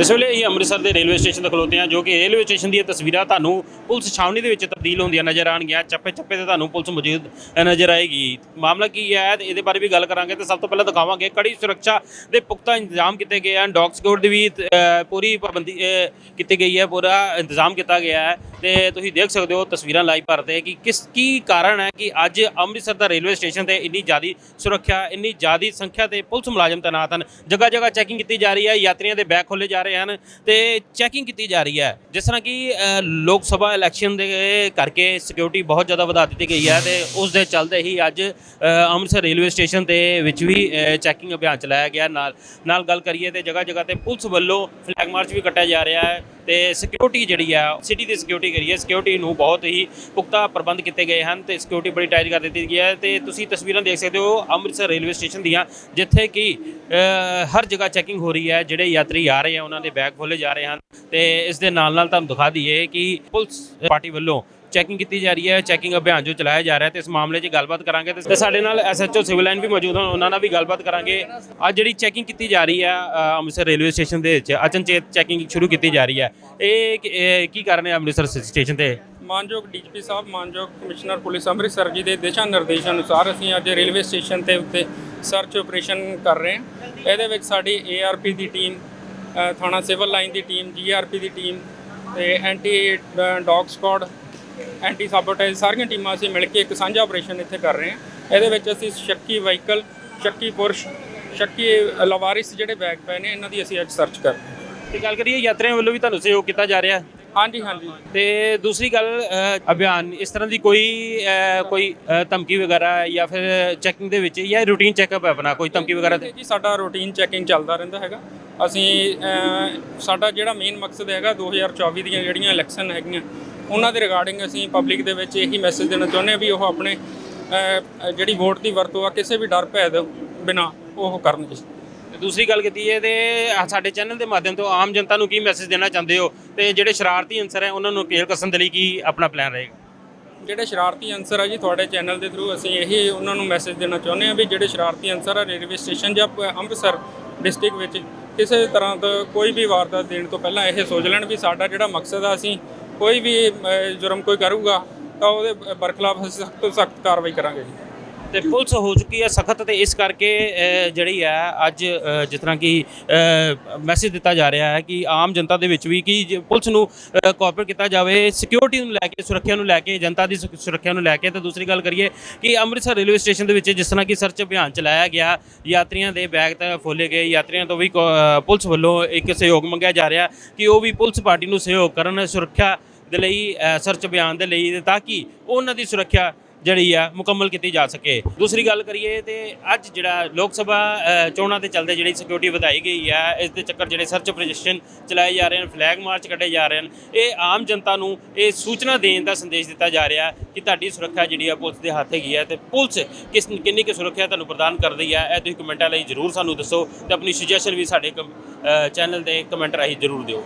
ਇਸ ਵੇਲੇ ਅਸੀਂ ਅੰਮ੍ਰਿਤਸਰ ਦੇ ਰੇਲਵੇ ਸਟੇਸ਼ਨ ਤੇ ਖਲੋਤੇ ਹਾਂ, ਜੋ ਕਿ ਰੇਲਵੇ ਸਟੇਸ਼ਨ ਦੀਆਂ ਤਸਵੀਰਾਂ ਤੁਹਾਨੂੰ ਪੁਲਿਸ ਛਾਉਣੀ ਦੇ ਵਿੱਚ ਤਬਦੀਲ ਹੁੰਦੀਆਂ ਨਜ਼ਰ ਆਣਗੀਆਂ ਚੱਪੇ ਚੱਪੇ ਤੇ ਤੁਹਾਨੂੰ ਪੁਲਿਸ ਮੌਜੂਦ ਨਜ਼ਰ ਆਏਗੀ। ਮਾਮਲਾ ਕੀ ਹੈ? ਇਹਦੇ ਬਾਰੇ ਵੀ ਗੱਲ ਕਰਾਂਗੇ ਤੇ ਸਭ ਤੋਂ ਪਹਿਲਾਂ ਦਿਖਾਵਾਂਗੇ ਕੜੀ ਸੁਰੱਖਿਆ ਦੇ ਪੁਖਤਾ ਇੰਤਜ਼ਾਮ ਕੀਤੇ ਗਏ ਹਨ। ਡੌਗ ਸਕਿਉਰਟੀ ਦੀ ਵੀ ਪੂਰੀ ਪਾਬੰਦੀ ਕੀਤੀ ਗਈ ਹੈ, ਪੂਰਾ ਇੰਤਜ਼ਾਮ ਕੀਤਾ ਗਿਆ ਹੈ। ਤੇ ਤੁਸੀਂ ਦੇਖ ਸਕਦੇ ਹੋ ਤਸਵੀਰਾਂ ਲਾਈਵ ਪਰ ਤੇ ਕਿ ਕਿਸ ਕੀ ਕਾਰਨ ਹੈ ਕਿ ਅੱਜ ਅੰਮ੍ਰਿਤਸਰ ਦਾ ਰੇਲਵੇ ਸਟੇਸ਼ਨ ਤੇ ਇੰਨੀ ਜ਼ਿਆਦੀ ਸੁਰੱਖਿਆ, ਇੰਨੀ ਜ਼ਿਆਦੀ ਸੰਖਿਆ ਤੇ ਪੁਲਿਸ ਮੁਲਾਜ਼ਮ ਤੈਨਾਤ ਹਨ। ਜਗ੍ਹਾ ਜਗ੍ਹਾ ਚੈਕਿੰਗ ਕੀਤੀ ਜਾ ਰਹੀ ਹੈ, ਯਾਤਰੀਆਂ ਦੇ ਬੈਗ ਖੋਲੇ ਜਾ ਰਹੇ ਹਨ ਤੇ ਚੈਕਿੰਗ ਕੀਤੀ ਜਾ ਰਹੀ ਹੈ। ਜਿਸ ਤਰ੍ਹਾਂ ਕਿ ਲੋਕ ਸਭਾ ਇਲੈਕਸ਼ਨ ਦੇ ਕਰਕੇ ਸਿਕਿਉਰਿਟੀ ਬਹੁਤ ਜ਼ਿਆਦਾ ਵਧਾ ਦਿੱਤੀ ਗਈ ਹੈ ਤੇ ਉਸ ਦੇ ਚੱਲਦੇ ਹੀ ਅੱਜ ਅੰਮ੍ਰਿਤਸਰ ਰੇਲਵੇ ਸਟੇਸ਼ਨ ਦੇ ਵਿੱਚ ਵੀ ਚੈਕਿੰਗ ਅਭਿਆਨ ਚਲਾਇਆ ਗਿਆ। ਨਾਲ ਨਾਲ ਗੱਲ ਕਰੀਏ ਤੇ ਜਗ੍ਹਾ ਜਗ੍ਹਾ ਤੇ ਪੁਲਿਸ ਵੱਲੋਂ ਫਲੈਗ ਮਾਰਚ ਵੀ ਕੱਟਿਆ ਜਾ ਰਿਹਾ ਹੈ। ਤੇ ਸਿਕਿਉਰਿਟੀ ਜਿਹੜੀ ਆ ਸਿਟੀ ਦੀ ਸਿਕਿਉਰਿਟੀ ਕਰੀਏ ਸਿਕਿਉਰਿਟੀ ਨੂੰ ਬਹੁਤ ਹੀ ਪੁਖਤਾ ਪ੍ਰਬੰਧ ਕੀਤੇ ਗਏ ਹਨ ਤੇ ਸਿਕਿਉਰਿਟੀ ਬੜੀ ਟਾਈਟ ਕਰ ਦਿੱਤੀ ਗਈ ਹੈ ਤੇ ਤੁਸੀਂ ਤਸਵੀਰਾਂ ਦੇਖ ਸਕਦੇ ਹੋ ਅੰਮ੍ਰਿਤਸਰ ਰੇਲਵੇ ਸਟੇਸ਼ਨ ਦੀਆਂ, ਜਿੱਥੇ ਕਿ ਹਰ ਜਗ੍ਹਾ ਚੈਕਿੰਗ ਹੋ ਰਹੀ ਹੈ ਜਿਹੜੇ ਯਾਤਰੀ ਆ ਰਹੇ ਆ, ਉਹਨਾਂ ਦੇ ਬੈਗ ਖੋਲੇ ਜਾ ਰਹੇ ਹਨ ਤੇ ਇਸ ਦੇ ਨਾਲ ਨਾਲ ਤੁਹਾਨੂੰ ਦਿਖਾ ਦਈਏ ਕਿ ਪੁਲਿਸ ਪਾਰਟੀ ਵੱਲੋਂ ਚੈਕਿੰਗ ਕੀਤੀ ਜਾ ਰਹੀ ਹੈ ਚੈਕਿੰਗ ਅਭਿਆਨ ਜੋ ਚਲਾਇਆ ਜਾ ਰਿਹਾ ਤੇ ਇਸ ਮਾਮਲੇ 'ਚ ਗੱਲਬਾਤ ਕਰਾਂਗੇ ਤੇ ਸਾਡੇ ਨਾਲ ਐਸਐਚਓ ਸਿਵਲ ਲਾਈਨ ਵੀ ਮੌਜੂਦ ਹਨ, ਉਹਨਾਂ ਨਾਲ ਵੀ ਗੱਲਬਾਤ ਕਰਾਂਗੇ। ਅੱਜ ਜਿਹੜੀ ਚੈਕਿੰਗ ਕੀਤੀ ਜਾ ਰਹੀ ਹੈ ਅੰਮ੍ਰਿਤਸਰ ਰੇਲਵੇ ਸਟੇਸ਼ਨ ਦੇ ਵਿੱਚ, ਅਚਨਚੇਤ ਚੈਕਿੰਗ ਸ਼ੁਰੂ ਕੀਤੀ ਜਾ ਰਹੀ ਹੈ। ਇਹ ਕੀ- ਕਾਰਨ ਹੈ ਅੰਮ੍ਰਿਤਸਰ ਸ- ਸਟੇਸ਼ਨ ਤੇ? ਮਾਨਯੋਗ ਡੀਜੀਪੀ ਸਾਹਿਬ, ਮਾਨਯੋਗ ਕਮਿਸ਼ਨਰ ਪੁਲਿਸ ਅੰਮ੍ਰਿਤਸਰ ਜੀ ਦੇ ਦਿਸ਼ਾ ਨਿਰਦੇਸ਼ਾਂ ਅਨੁਸਾਰ ਅਸੀਂ ਅੱਜ ਰੇਲਵੇ ਸਟੇਸ਼ਨ ਤੇ ਉੱਤੇ ਸਰਚ ਆਪਰੇਸ਼ਨ ਕਰ ਰਹੇ ਹਾਂ। ਇਹਦੇ ਵਿੱਚ ਸਾਡੀ ਏਆਰਪੀ ਦੀ ਟੀਮ ਥਾਣਾ ਸਿਵਲ ਲਾਈਨ ਦੀ ਟੀਮ ਜੀਆਰਪੀ ਦੀ ਟੀਮ ਤੇ anti dog squad anti sabotage ਸਾਰੀਆਂ ਟੀਮਾਂ ਅਸੀਂ ਮਿਲ ਕੇ ਇੱਕ ਸਾਂਝਾ ਆਪਰੇਸ਼ਨ ਇੱਥੇ ਕਰ ਰਹੇ ਹਾਂ। ਇਹਦੇ ਵਿੱਚ ਅਸੀਂ ਸ਼ੱਕੀ ਵਹੀਕਲ, ਸ਼ੱਕੀ ਪੁਰਸ਼, ਸ਼ੱਕੀ ਲਵਾਰਿਸ ਜਿਹੜੇ ਬੈਗ ਪਏ ਨੇ, ਇਹਨਾਂ ਦੀ ਅਸੀਂ ਅੱਜ ਸਰਚ ਕਰ ਰਹੇ ਹਾਂ। ਤੇ ਗੱਲ ਕਰੀਏ ਯਾਤਰੀਆਂ ਵੱਲੋਂ ਵੀ ਤੁਹਾਨੂੰ ਸਹਿਯੋਗ ਕੀਤਾ ਜਾ ਰਿਹਾ। ਹੈ ਹਾਂਜੀ ਹਾਂਜੀ। ਤੇ ਦੂਸਰੀ ਗੱਲ ਅ, ਅਭਿਆਨ ਇਸ ਤਰ੍ਹਾਂ ਦੀ ਕੋਈ ਅ, ਕੋਈ ਅ, ਧਮਕੀ ਵਗੈਰਾ ਜਾਂ ਫਿਰ ਚੈਕਿੰਗ ਦੇ ਵਿੱਚ ਜਾਂ ਰੂਟੀਨ ਚੈੱਕਅਪ ਹੈ ਆਪਣਾ ਕੋਈ ਧਮਕੀ ਵਗੈਰਾ? ਤੇ ਜੀ ਸਾਡਾ ਰੂਟੀਨ ਚੈਕਿੰਗ ਚੱਲਦਾ ਰਹਿੰਦਾ ਹੈਗਾ। ਅਸੀਂ ਅਹ, ਸਾਡਾ ਜਿਹੜਾ ਮੇਨ ਮਕਸਦ ਹੈਗਾ 2024 ਦੀਆਂ ਜਿਹੜੀਆਂ ਇਲੈਕਸ਼ਨ ਹੈਗੀਆਂ ਉਹਨਾਂ ਦੇ ਰਿਗਾਰਡਿੰਗ ਅਸੀਂ ਪਬਲਿਕ ਦੇ ਵਿੱਚ ਇਹੀ ਮੈਸੇਜ ਦੇਣਾ ਚਾਹੁੰਦੇ ਹਾਂ ਵੀ ਉਹ ਆਪਣੇ ਅਹ, ਜਿਹੜੀ ਵੋਟ ਦੀ ਵਰਤੋਂ ਆ ਕਿਸੇ ਵੀ ਡਰ ਭੈ ਦੇ ਬਿਨਾ ਉਹ ਕਰਨ ਜੀ। ਤੇ ਦੂਸਰੀ ਗੱਲ ਕੀਤੀ ਹੈ ਤੇ ਸਾਡੇ ਚੈਨਲ ਦੇ ਮਾਧਿਅਮ ਤੋਂ ਆਮ ਜਨਤਾ ਨੂੰ ਕੀ ਮੈਸੇਜ ਦੇਣਾ ਚਾਹੁੰਦੇ ਹੋ? ਤੇ ਜਿਹੜੇ ਸ਼ਰਾਰਤੀ ਅਨਸਰ ਹੈ, ਉਹਨਾਂ ਨੂੰ ਕੇਅਰ ਕਸਣ ਦੇ ਲਈ ਕੀ ਆਪਣਾ ਪਲਾਨ ਰਹੇਗਾ? ਜਿਹੜੇ ਸ਼ਰਾਰਤੀ ਅਨਸਰ ਆ ਜੀ, ਤੁਹਾਡੇ ਚੈਨਲ ਦੇ ਥਰੂ ਅਸੀਂ ਇਹੀ ਉਹਨਾਂ ਨੂੰ ਮੈਸੇਜ ਦੇਣਾ ਚਾਹੁੰਦੇ ਹਾਂ ਵੀ ਜਿਹੜੇ ਸ਼ਰਾਰਤੀ ਅਨਸਰ ਆ ਰੇਲਵੇ ਸਟੇਸ਼ਨ ਜਾਂ ਪ- ਅੰਮ੍ਰਿਤਸਰ ਡਿਸਟ੍ਰਿਕਟ ਵਿੱਚ ਕਿਸੇ ਤਰ੍ਹਾਂ ਦਾ ਕੋਈ ਵੀ ਵਾਰਦਾਤ ਦੇਣ ਤੋਂ ਪਹਿਲਾਂ ਇਹ ਸੋਚ ਲੈਣ ਵੀ ਸਾਡਾ ਜਿਹੜਾ ਮਕਸਦ ਆ ਅਸੀਂ ਕੋਈ ਵੀ ਜੁਰਮ ਕੋਈ ਕਰੂਗਾ ਤਾਂ ਉਹਦੇ ਬਰਖਲਾਫ ਅਸੀਂ ਸਖਤ ਤੋਂ ਸਖਤ ਕਾਰਵਾਈ ਕਰਾਂਗੇ ਜੀ। ਤੇ ਪੁਲਿਸ ਹੋ ਚੁੱਕੀ ਹੈ ਸਖਤ ਤੇ ਇਸ ਕਰਕੇ ਜਿਹੜੀ ਹੈ, ਅੱਜ ਜਿਸ ਤਰ੍ਹਾਂ ਕਿ ਮੈਸੇਜ ਦਿੱਤਾ ਜਾ ਰਿਹਾ ਹੈ ਕਿ ਆਮ ਜਨਤਾ ਦੇ ਵਿੱਚ ਵੀ ਕਿ ਜੇ ਪੁਲਿਸ ਨੂੰ ਕੋਆਪਰੇਟ ਕੀਤਾ ਜਾਵੇ ਸਿਕਿਉਰਿਟੀ ਨੂੰ ਲੈ ਕੇ, ਸੁਰੱਖਿਆ ਨੂੰ ਲੈ ਕੇ, ਜਨਤਾ ਦੀ ਸੁਰੱਖਿਆ ਨੂੰ ਲੈ ਕੇ, ਤੇ ਦੂਸਰੀ ਗੱਲ ਕਰੀਏ ਕਿ ਅੰਮ੍ਰਿਤਸਰ ਰੇਲਵੇ ਸਟੇਸ਼ਨ ਦੇ ਵਿੱਚ ਜਿਸ ਤਰ੍ਹਾਂ ਕਿ ਸਰਚ ਅਭਿਆਨ ਚਲਾਇਆ ਗਿਆ, ਯਾਤਰੀਆਂ ਦੇ ਬੈਗ ਤਾਂ ਫੋਲੇ ਗਏ, ਯਾਤਰੀਆਂ ਤੋਂ ਵੀ ਕੋ- ਪੁਲਿਸ ਵੱਲੋਂ ਇੱਕ ਸਹਿਯੋਗ ਮੰਗਿਆ ਜਾ ਰਿਹਾ ਕਿ ਉਹ ਵੀ ਪੁਲਿਸ ਪਾਰਟੀ ਨੂੰ ਸਹਿਯੋਗ ਕਰਨ, ਸੁਰੱਖਿਆ ਦੇ ਲਈ ਸਰਚ ਅਭਿਆਨ ਦੇ ਲਈ, ਤਾਂ ਕਿ ਉਹਨਾਂ ਦੀ ਸੁਰੱਖਿਆ ਜਿਹੜੀ ਆ ਮੁਕੰਮਲ ਕੀਤੀ ਜਾ ਸਕੇ। ਦੂਸਰੀ ਗੱਲ ਕਰੀਏ ਤੇ ਅੱਜ ਜਿਹੜਾ ਲੋਕ ਸਭਾ ਚੋਣਾਂ ਦੇ ਚੱਲਦੇ ਜਿਹੜੀ ਸਿਕਿਉਰਿਟੀ ਵਧਾਈ ਗਈ ਆ, ਇਸ ਦੇ ਚੱਕਰ ਜਿਹੜੇ ਸਰਚ ਆਪਰੇਸ਼ਨ ਚਲਾਏ ਜਾ ਰਹੇ ਹਨ ਫਲੈਗ ਮਾਰਚ ਕੱਢੇ ਜਾ ਰਹੇ ਹਨ, ਇਹ ਆਮ ਜਨਤਾ ਨੂੰ ਇਹ ਸੂਚਨਾ ਦੇਣ ਦਾ ਸੰਦੇਸ਼ ਦਿੱਤਾ ਜਾ ਰਿਹਾ ਕਿ ਤੁਹਾਡੀ ਸੁਰੱਖਿਆ ਜਿਹੜੀ ਆ ਪੁਲਿਸ ਦੇ ਹੱਥ ਹੈਗੀ ਆ ਤੇ ਪੁਲਿਸ ਕਿਸ, ਕਿੰਨੀ ਕੁ ਸੁਰੱਖਿਆ ਤੁਹਾਨੂੰ ਪ੍ਰਦਾਨ ਕਰਦੀ ਆ, ਇਹ ਤੁਸੀਂ ਕਮੈਂਟਾਂ ਲਈ ਜਰੂਰ ਸਾਨੂੰ ਦੱਸੋ ਤੇ ਆਪਣੀ ਸੁਜੈਸ਼ਨ ਵੀ ਸਾਡੇ ਚੈਨਲ ਦੇ ਕਮੈਂਟ ਰਾਹੀਂ ਜਰੂਰ ਦਿਓ।